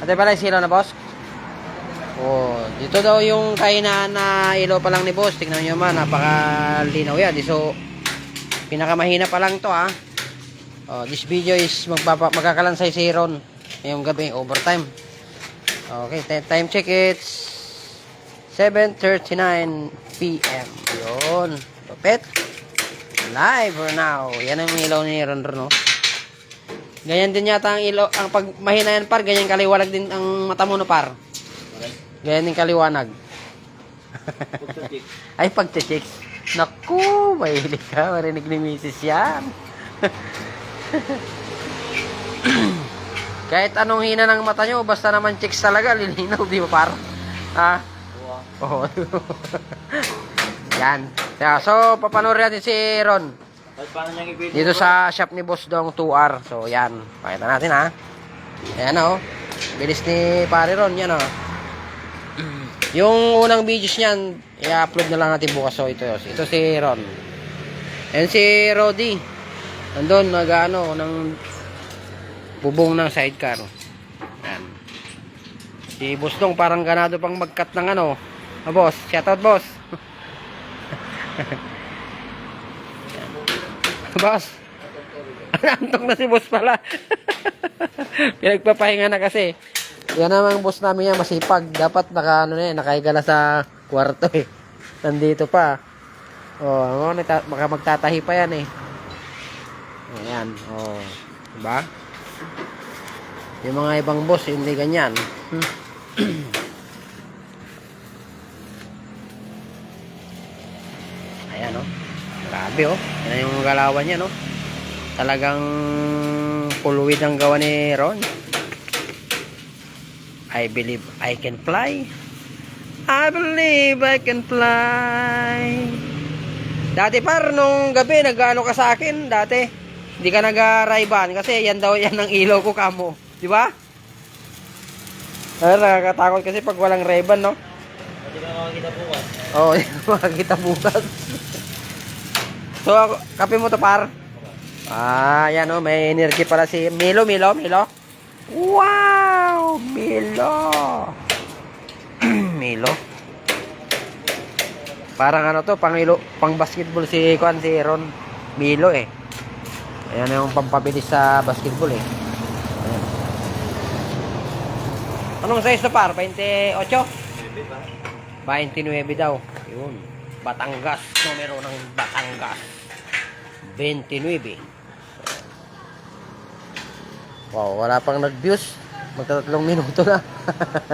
Ate pala yung silaw na boss? Oh, dito daw yung kainan na ilaw pa lang ni boss. Tingnan nyo man, napakalinaw yan. So, pinakamahina pa lang to ha. Oh, this video is magpapa magkakalansay si Ron ngayong gabi, overtime. Okay, ti- time check it's 7.39 p.m. Yun. Lupit. Live for now. Yan ang ilaw ni Ron Ron, no? Ganyan din yata ang ilaw. Ang pag mahina yan par, ganyan kaliwanag din ang mata mo no par. Ganyan din kaliwanag. Ay, pagche-check. Naku, mahilig ka. Marinig ni Mrs. yan. Kahit anong hina ng mata nyo, basta naman chicks talaga, lilinaw, di ba par? Ha? Oo. yan. Kaya, so, papanoorin natin si Ron. Dito sa shop ni Boss Dong 2R. So, yan. Pakita natin, ha. Ayan, oh. Bilis ni Pare Ron. Yan, oh. Yung unang videos niyan, i-upload na lang natin bukas. So, ito, ito si Ron. And si Rodi. Nandun, nag-ano, ng bubong ng sidecar. Yan. Si Boss Dong parang ganado pang mag-cut ng ano. Ah, boss. Shoutout, boss. boss. Antok na si boss pala. Pinagpapahinga na kasi. Yan namang boss namin yan, masipag. Dapat naka, ano na yan, nakahiga na sa kwarto eh. Nandito pa. Oh, ano, baka magtatahi pa yan eh. Ayan, oh. Diba? Yung mga ibang boss, hindi ganyan. Hmm. Ayan, oh. Grabe, oh. Yan yung galawan niya, no? Talagang puluwid ang gawa ni Ron. I believe I can fly. I believe I can fly. Dati par, nung gabi, nag-ano ka sa akin, dati. Hindi ka nag-rayban kasi yan daw yan ang ilaw ko kamo. Di ba? Ay, nakakatakot kasi pag walang rayban, no? Hindi ka makakita bukas. Oo, oh, makakita bukas. So, kape mo to par? Ah, yan oh, may energy pala si Milo, Milo, Milo. Wow! Milo! Milo. Parang ano to, pang, ilo, pang basketball si Kwan, si Ron. Milo eh. Ayan yung pampabilis sa basketball eh. Ayan. Anong size na par? 28? 29 daw. Yun. Batangas. Numero ng Batangas. 29. Wow, wala pang nag-views. Magtatatlong minuto na.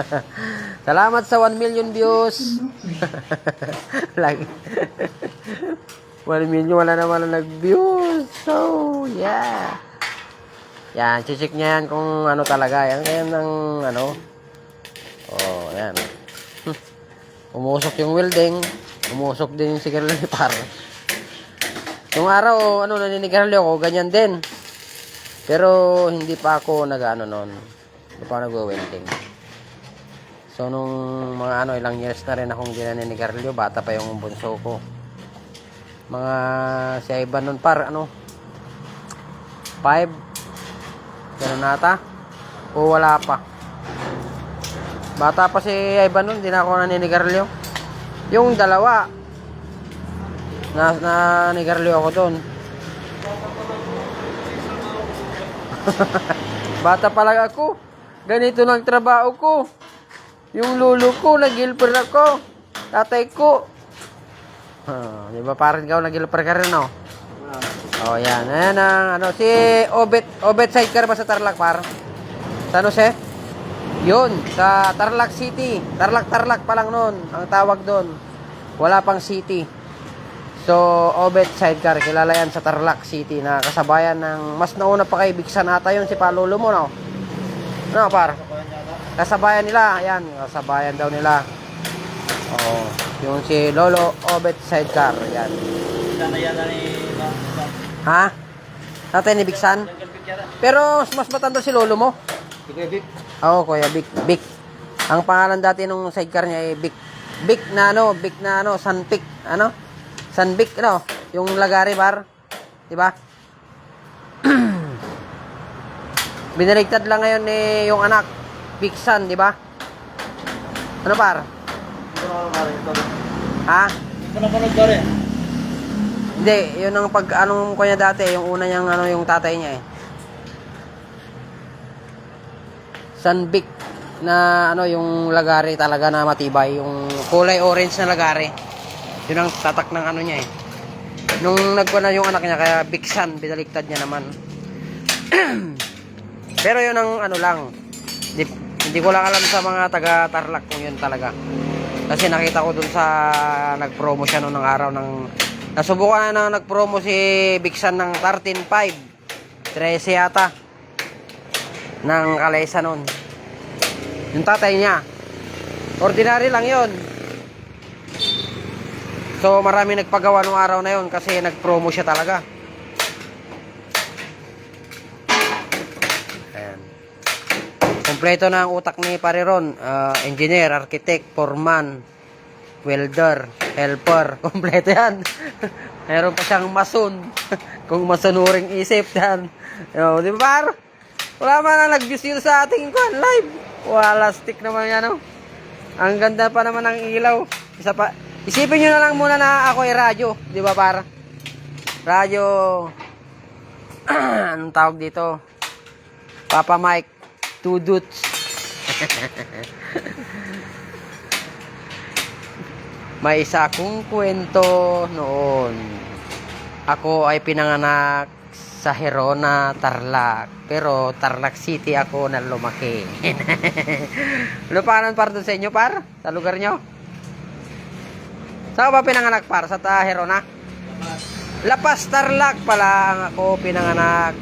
Salamat sa 1 million views. Lagi. 1 million, wala na nag-views. So, yeah. Yan, chichik niya yan kung ano talaga. Yan, yan ang ano. Oh, yan. Umusok yung welding, umusok din yung sigarilyo ni par. Yung araw, ano, naninigarilyo ako, ganyan din. Pero hindi pa ako nag-ano noon. Hindi pa ako nag-welding. So, nung mga ano, ilang years na rin akong hindi naninigarilyo, bata pa yung bunso ko. Mga si Ivan nun par, ano, 5, ganun nata, o wala pa. Bata pa si Ivan nun, hindi na ako naninigarilyo. Yung dalawa, na naninigarilyo ako doon. Bata pa lang ako. Ganito lang trabaho ko. Yung lulo ko, nag-ilper ako. Tatay ko. Ah, di ba parang ikaw nag-ilper ka rin, no? Oh, yan. Ayan ang, ano, si Obet, Obet sidecar ba sa Tarlac, par? Sa ano, Jose? Yun, sa Tarlac City. Tarlac, Tarlac pa lang noon, ang tawag doon. Wala pang city. So, Obet Sidecar, kilala yan sa Tarlac City na kasabayan ng, mas nauna pa kay Bigsan ata yun, si Palolo mo, no? No, par? Kasabayan nila, yan, kasabayan daw nila. Oo, yung si Lolo Obet Sidecar, yan. Ha? Tatay ni Bigsan? Pero mas matanda si Lolo mo. Oo, Kuya Big. Big. Ang pangalan dati nung sidecar niya ay Big. Big na ano, Big na ano, Sunpick. Ano? Sunpick, ano? Yung lagari bar. Di ba? Binaligtad lang ngayon ni yung anak. Big Sun, di ba? Ano par? Ha? Hindi ko na pare. Hindi, yun ang pag anong ko niya dati, yung una niyang ano yung tatay niya eh. Sunbic na ano yung lagari talaga na matibay, yung kulay orange na lagari. Yun ang tatak ng ano niya eh. Nung nagkuha na yung anak niya kaya Big Sun, binaliktad niya naman. Pero yun ang ano lang. Hindi, hindi ko lang alam sa mga taga Tarlac kung yun talaga. Kasi nakita ko dun sa nag-promo siya noong araw ng Nasubukan na na nag-promo si Big Sun ng 13.5. 13 yata. Ng Kalesa noon. Yung tatay niya. Ordinary lang yon. So marami nagpagawa nung araw na yon kasi nag-promo siya talaga. Ayan. Kompleto na ang utak ni Pareron. Ah, engineer, architect, foreman, welder, helper. Kompleto yan. Meron pa siyang mason. Kung masunuring isip yan. Yo, di ba par? Wala man na nag-views sa ating live. Wala stick naman yan. Oh. Ang ganda pa naman ng ilaw. Isa pa. Isipin nyo na lang muna na ako ay radyo. Di ba par? Radyo. Anong tawag dito? Papa Mike. Two dudes. May isa akong kwento noon. Ako ay pinanganak sa Herona, Tarlac. Pero Tarlac City ako na lumaki. ano pangalan par doon sa inyo par? Sa lugar nyo? Saan ba pinanganak par? Sa ta Herona? Lapas Tarlac pala ang ako pinanganak.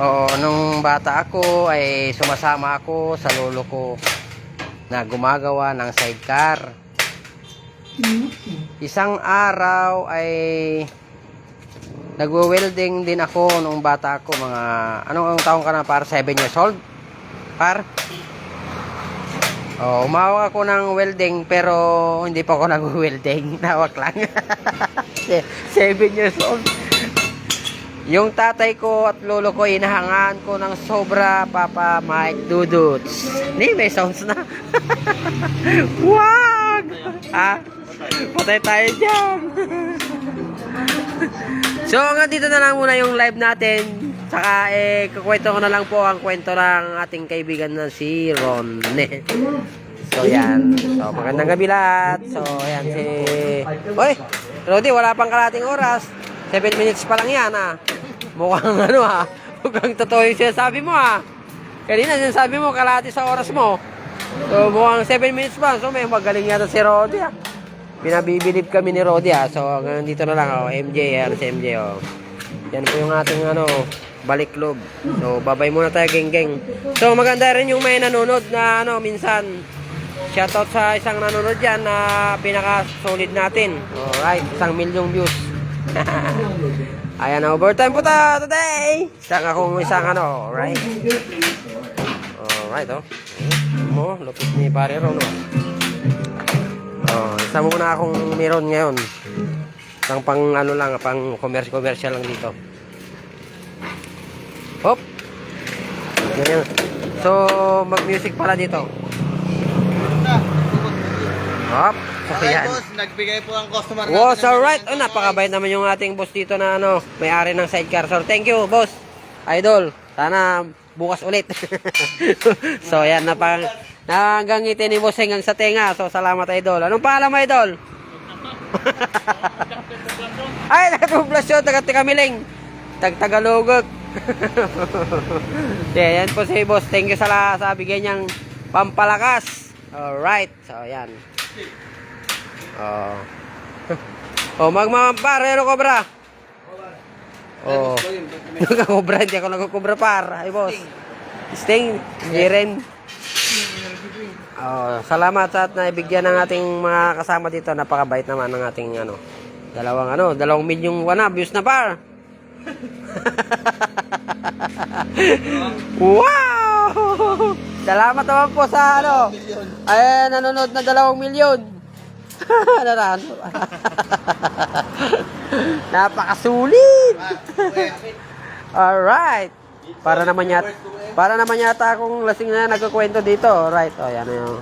Oo, nung bata ako ay sumasama ako sa lolo ko na gumagawa ng sidecar. Isang araw ay nagwe-welding din ako nung bata ako mga anong ang taong ka na para 7 years old? Par? Oh, umawak ako ng welding pero hindi pa ako nag-welding. Nawak lang. 7 years old. Yung tatay ko at lolo ko, inahangaan ko ng sobra, Papa Mike Duduts. Ni, may sounds na. Wag! Ha? Patay tayo dyan. So, hanggang dito na lang muna yung live natin. Saka, eh, kukwento ko na lang po ang kwento ng ating kaibigan na si Ron. So, yan. So, magandang gabi lahat. So, yan si... Oy! Rodi, wala pang kalating oras. 7 minutes pa lang yan, ah. Mukhang ano, ah. Mukhang totoo yung sinasabi mo, ah. Kanina, sinasabi mo, kalahati sa oras mo. So, mukhang 7 minutes pa. So, may magaling yata si Rodi, ah. Binabibilib kami ni Rodi, ah. So, hanggang dito na lang, oh. MJ, yan si MJ, oh. Yan po yung ating, ano, balik club. So, babay muna tayo, geng-geng. So, maganda rin yung may nanonood na, ano, minsan, Shoutout sa isang nanonood dyan na pinaka-solid natin. Alright, isang milyong views. Ayan, overtime po tayo today. Isang akong isang ano, alright. Alright, oh. Mo, lupit ni pare Ron, oh. Isa muna akong meron ngayon. Isang pang ano lang, pang commercial lang dito. Hop. Ganyan. So, mag-music pala dito. Hop. So, Okay, yan. boss, nagbigay po ang customer Was ng alright. Oh, napakabait naman yung ating boss dito na ano, may-ari ng sidecar. So, thank you, boss. Idol. Sana bukas ulit. so, yan na hanggang ngiti ni boss hanggang sa tenga. So, salamat, idol. Anong pangalan mo, idol? Ay, nagpuplasyon, taga Tikamiling. Tag Tagalogok. yeah, yan po si boss. Thank you sa, la- sa bigay niyang pampalakas. Alright. So, yan. Oh. oh, magmamampar, ano kobra? Oh. Nagkakobra, hindi ako nagkakobra par. Ay, boss. Sting, hindi rin. Oh, salamat sa at naibigyan ng ating mga kasama dito. Napakabait naman ng ating ano. Dalawang ano, dalawang milyong wana views na par. wow! Salamat naman po sa ano. Ay, nanonood na dalawang milyon. na? ano? Napakasulit. Alright. Para naman yat. Para naman yata akong lasing na nagkukwento dito. Right, oh, yan yung...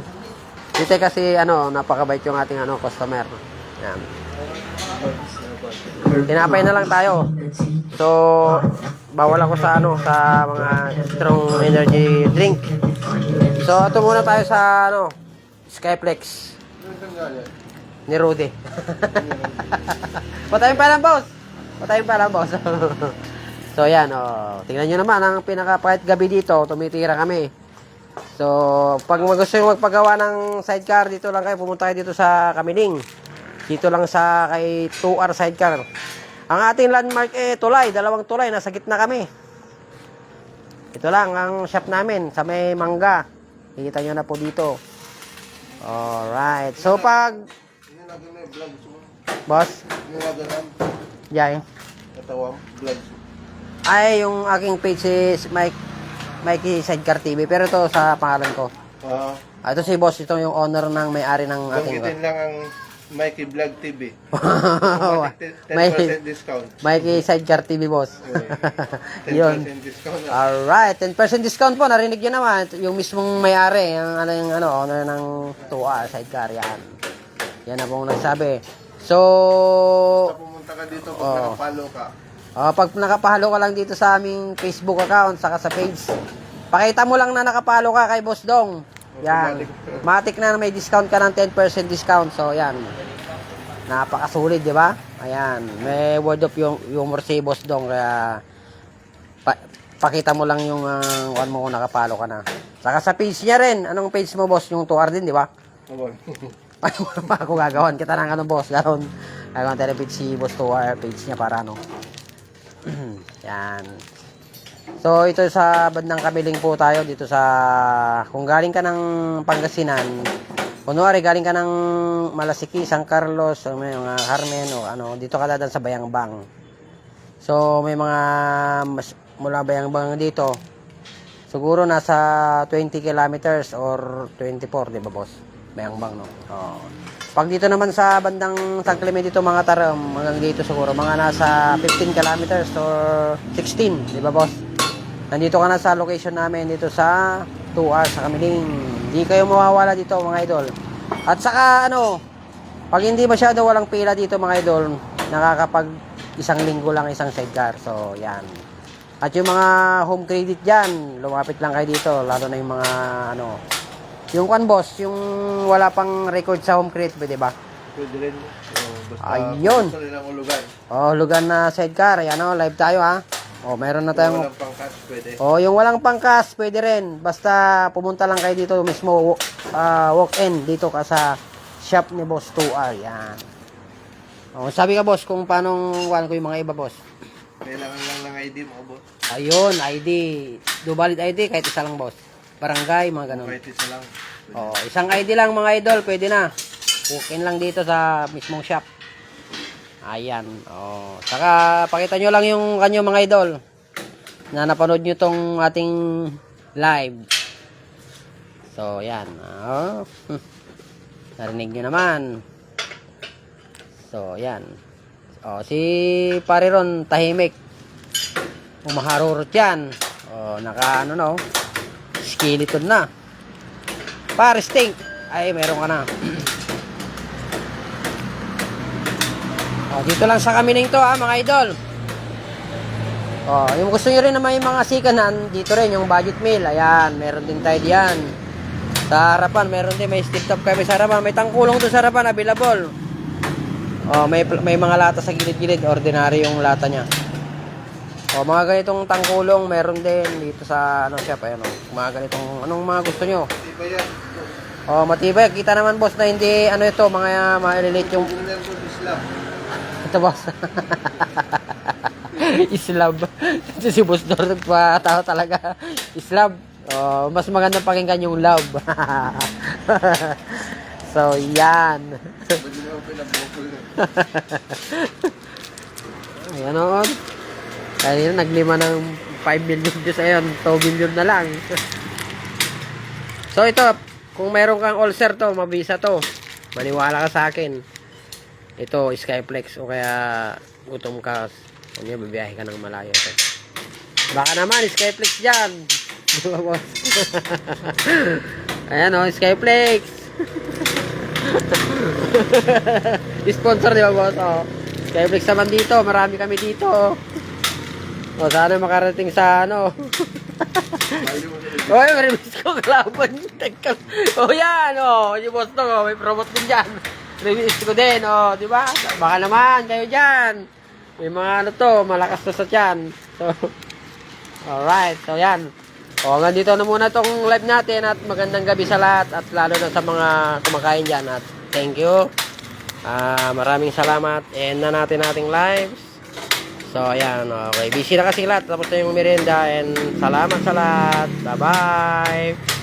Dito kasi, ano, napakabait yung ating ano, customer. Yan. Tinapay na lang tayo. So, bawal ako sa ano, sa mga strong energy drink. So, ito muna tayo sa ano, Skyflex ni Rudy. Patayin pa lang, boss. Patayin pa lang, boss. so, yan, oh. Tingnan nyo naman, ang pinaka-kahit gabi dito, tumitira kami. So, pag gusto nyo magpagawa ng sidecar, dito lang kayo, pumunta kayo dito sa Kamiling. Dito lang sa kay 2R sidecar. Ang ating landmark eh, tulay, dalawang tulay, nasa gitna kami. Ito lang ang shop namin sa may mangga. Kikita nyo na po dito. Alright. So, pag, boss, Jai. katawang vlog. Ay, yung aking page is Mike, Mikey Sidecar TV. Pero ito sa pangalan ko. Ah, Ah, ito si boss, ito yung owner ng may-ari ng ating... banggitin lang ang Mikey Vlog TV. May- 10% discount. Mikey Sidecar TV, boss. 10% Yun. discount. na. Alright, 10% discount po. Narinig nyo naman. Yung mismong may-ari, yung ano, yung ano, owner ng 2R Sidecar. Yan. Yan na pong nagsabi. So, Basta pumunta ka dito pag Oo. nakapalo ka. Ah, pag nakapahalo ka lang dito sa aming Facebook account, saka sa page, pakita mo lang na nakapalo ka kay Boss Dong. Yan. Matik na may discount ka ng 10% discount. So, yan. Napakasulit, di ba? Ayan. May word of yung humor si Boss Dong. Kaya, pa- pakita mo lang yung uh, one mo kung nakapalo ka na. Saka sa page niya rin. Anong page mo, Boss? Yung 2R din, di ba? Ay, wala pa ako gagawin. Kita ng ano, boss. Ganoon. Gagawin tayo ng page si Boss Tower page niya para ano. Yan. So, ito sa bandang kabiling po tayo dito sa... Kung galing ka ng Pangasinan, kunwari galing ka ng Malasiki, San Carlos, o may mga Carmen, o ano, dito ka dadan sa Bayangbang. So, may mga mas, mula Bayangbang dito, siguro nasa 20 kilometers or 24, di ba boss? Bayangbang, no? Oo. Pag dito naman sa bandang San Clemente dito mga taram, hanggang dito siguro, mga nasa 15 kilometers or 16, di ba boss? Nandito ka na sa location namin dito sa 2R sa Kamiling. Hindi kayo mawawala dito mga idol. At saka ano, pag hindi masyado walang pila dito mga idol, nakakapag isang linggo lang isang sidecar. So, yan. At yung mga home credit dyan, lumapit lang kayo dito, lalo na yung mga ano, yung kwan boss, yung wala pang record sa home credit, pwede ba? Pwede rin. Oh, basta Ayun. gusto nilang ulugan. Oh, lugan na sidecar, ayan o, live tayo ha. Oh, meron na tayong walang pang cash, pwede. Oh, yung walang pangkas, pwede rin. Basta pumunta lang kayo dito mismo, ah, walk-in dito ka sa shop ni Boss 2R. Yan. Oh, sabi ka boss kung paano kuhan ko yung mga iba boss. Kailangan lang ng ID mo, boss. Ayun, ID. Do valid ID kahit isa lang boss. Barangay, mga ganun. Kahit isa lang. Oh, isang ID lang mga idol, pwede na. Walk-in lang dito sa mismong shop. Ayan. Oh, saka pakita nyo lang yung kanyo mga idol na napanood nyo tong ating live. So, yan. Oh. Hmm. Narinig nyo naman. So, yan. Oh, si pare ron, tahimik. Umaharurot yan. Oh, naka ano no. Skeleton na. Pare stink. Ay, meron ka na. oh, dito lang sa kamining to ha, mga idol. Oh, yung gusto nyo rin naman yung mga sikanan, dito rin yung budget meal. Ayan, meron din tayo diyan. Sa harapan, meron din may stick top kami sa harapan. May tangkulong doon sa harapan, available. Oh, may may mga lata sa gilid-gilid, ordinary yung lata niya. Oh, mga ganitong tangkulong meron din dito sa ano shop ayan oh. Mga ganitong anong mga gusto nyo? Yan? Oh, matibay. Kita naman boss na hindi ano ito, mga yung Tingnan ko Islam. ito boss. Islab. Si boss Dor nagpatawa talaga. Islab. Oh, mas maganda pakinggan yung love. so, yan. Ayan o. Kanina naglima ng 5 million views. Ayan, 2 million na lang. so ito, kung meron kang ulcer to, mabisa to. Maniwala ka sa akin. Ito, Skyflex o kaya gutom ka. Kung niya, bibiyahe ka ng malayo. To. Baka naman, Skyflex dyan. Di ba, boss? Ayan o, Skyflex. Sponsor, di ba, boss? O, Skyflex naman dito. Marami kami dito. O, sana makarating sa ano. Oy, release ko kalaban. Teka. Oh, yan, oh. Yung boss to, oh, may promote din dyan. Release ko din, oh. Di ba? Baka naman, kayo dyan. May mga ano to, malakas to sa tiyan. So, alright. So, yan. O, hanggang dito na muna tong live natin at magandang gabi sa lahat at lalo na sa mga kumakain dyan. At thank you. Ah, maraming salamat. And na natin ating lives. So, ayan. Okay. Busy na kasi lahat. Tapos na yung merienda. And salamat sa lahat. Bye-bye.